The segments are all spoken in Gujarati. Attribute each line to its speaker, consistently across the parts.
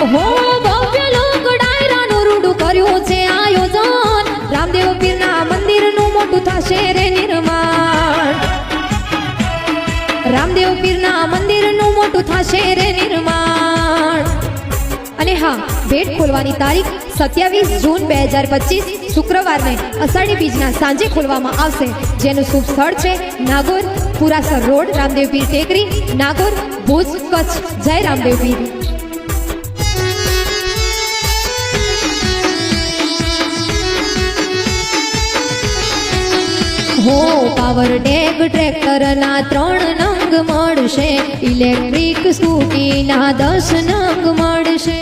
Speaker 1: હો ભવ્ય લોક ડાયરાનું કર્યું છે આયોજન. રામદેવ પીરના મંદિરનું મોટું થશે રે નિર્માણ. રામદેવ પીરના મંદિરનું મોટું થશે રે નિર્માણ. અને હા, ભેટ ખોલવાની તારીખ સત્યાવીસ જૂન બે હજાર પચીસ, શુક્રવારને અષાઢી બીજના સાંજે ખોલવામાં આવશે. જેનું શુભ સ્થળ છે નાગોર પુરાસર રોડ, રામદેવ પીર ટેકરી, નાગોર ભુજ કચ્છ. જય રામદેવ હો પાવર ટેક ટ્રેક્ટરના ત્રણ નંગ મળશે. ઇલેક્ટ્રિક સ્કૂટીના દસ નંગ મળશે.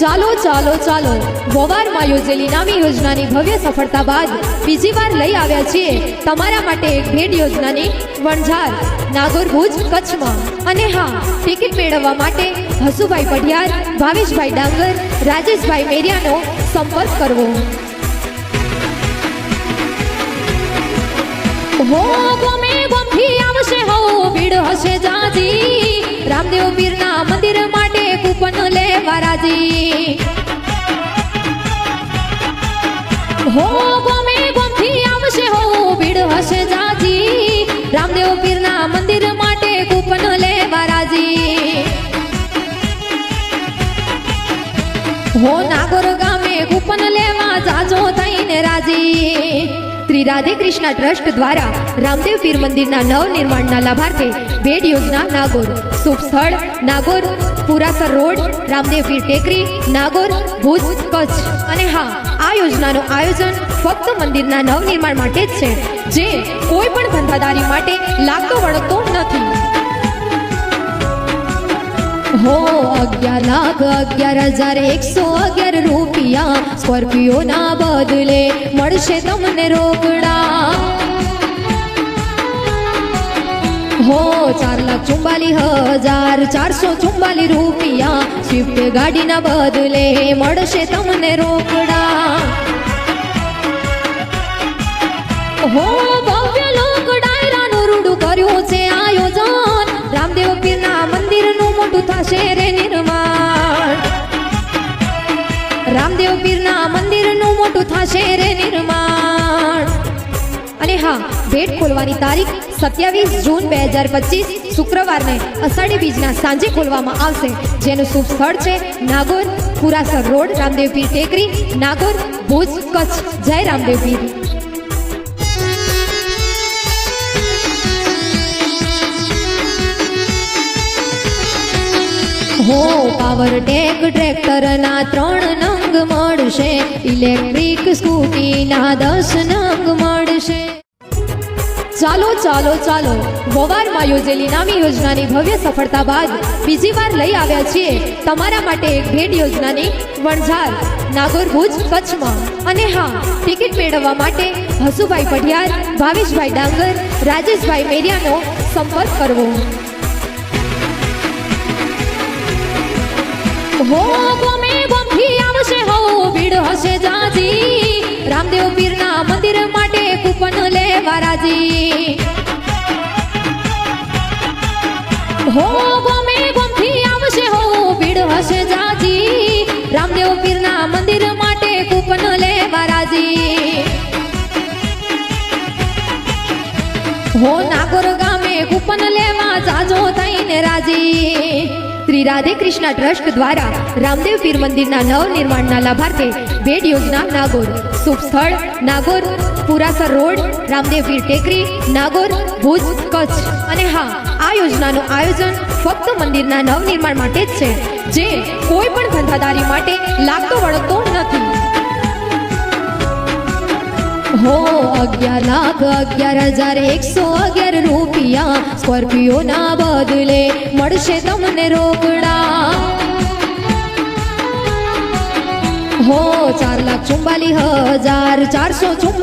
Speaker 1: ચાલો ચાલો ચાલો. ગોવારમાં યોજેલી નામી યોજનાની ભવ્ય સફળતા બાદ બીજી વાર લઈ આવ્યા છીએ તમારા માટે એક ભેટ યોજનાની વણઝાર નાગોર ભુજ કચ્છમાં. અને હા, ટિકિટ મેળવવા માટે હસુભાઈ પઢિયાર, ભાવેશભાઈ ડાંગર, રાજેશભાઈ મેરિયાનો સંપર્ક કરવો. હો ગમે ગમથી આવશે હો, ભીડ હશે જાજી. રામદેવ પીરના મંદિર માટે કૂપન લે રાજી. હો ગમે ગમથી આવશે હો, ભીડ હશે જાજી. રામદેવ પીરના મંદિર માટે કૂપન લે રાજી. હો નાગોર ગામે કૂપન લેવા જાજો થઈને રાજી. શ્રી રાધે કૃષ્ણ ટ્રસ્ટ દ્વારા રામદેવ પીર મંદિરના નવનિર્માણના લાભાર્થે ભેટ યોજના નાગોર. શુભ સ્થળ, નાગોર, પુરાસર રોડ, રામદેવ પીર ટેકરી, નાગોર, ભુજ, કચ્છ. અને હા, આ યોજનાનું આયોજન ફક્ત મંદિરના નવનિર્માણ માટે જ છે, જે કોઈ પણ ધંધાદારી માટે લાગતો વળગતો નથી. હો અગિયાર લાખ અગિયાર હજાર એકસો અગિયાર રૂપિયા સ્કોર્પિયો ના બદલે મળશે તમને રોકડા. હો ચાર લાખ ચુમ્બાલી હજાર ચારસો ચુમ્બાલી રૂપિયા સ્વિફ્ટ ગાડીના બદલે મળશે તમને રોકડા. હો અને ભેટ ખોલવાની તારીખ સત્યાવીસ જૂન બે હજાર પચીસ, શુક્રવારને અષાઢી બીજના સાંજે ખોલવામાં આવશે. જેનું શુભ સ્થળ છે નાગોર પુરાસર રોડ, રામદેવ પીર ટેકરી, નાગોર ભુજ કચ્છ. જય રામદેવ પીર. હો, પાવર ટેક ટ્રેક્ટરના ત્રણ નંગ મળશે. ઇલેક્ટ્રિક સ્કૂટીના દસ નંગ મળશે. ચાલો ચાલો ચાલો. વવારમાં યોજેલી નામી યોજનાની ભવ્ય સફળતા બાદ બીજી વાર લઈ આવ્યા છીએ તમારા માટે એક ભેટ યોજનાની વણઝાર નાગોર ભુજ કચ્છમાં. અને હા, ટિકિટ મેળવવા માટે હસુભાઈ પઢિયાર, ભાવેશભાઈ ડાંગર, રાજેશભાઈ મેરિયાનો સંપર્ક કરવો. હો, ગમે ગમથી આવશે હો, ભીડ હશે જાજી. રામદેવ પીરના મંદિર કૂપન લેવા રાજી હો ગમે ગમથી આવશે હો, ભીડ હશે જાજી. રામદેવ પીરના મંદિર માટે કૂપન લે મહારાજી હો નાગોર ગામે કૂપન લેવા જાજો થઈને રાજી. શ્રી રાધે કૃષ્ણ ટ્રસ્ટ દ્વારા રામદેવ પીર મંદિરના નવનિર્માણના લાભાર્થે ભેટ યોજના નાગોર શુભ સ્થળ નાગોર, પુરાસર રોડ, રામદેવ પીર ટેકરી, નાગોર, ભુજ, કચ્છ. અને હા, આ યોજનાનું આયોજન ફક્ત મંદિરના નવનિર્માણ માટે જ છે, જે કોઈ પણ ધંધાદારી માટે લાગતો વળગતો નથી. હો, અગિયાર લાખ, અગિયાર હજાર એકસો અગિયાર રૂપિયા સ્કોર્પિયો ના બદલે મળશે તમને રોકડા. હો ચાર લાખ ચુમ્બાલી હજાર ચારસો ચુમ્બાલી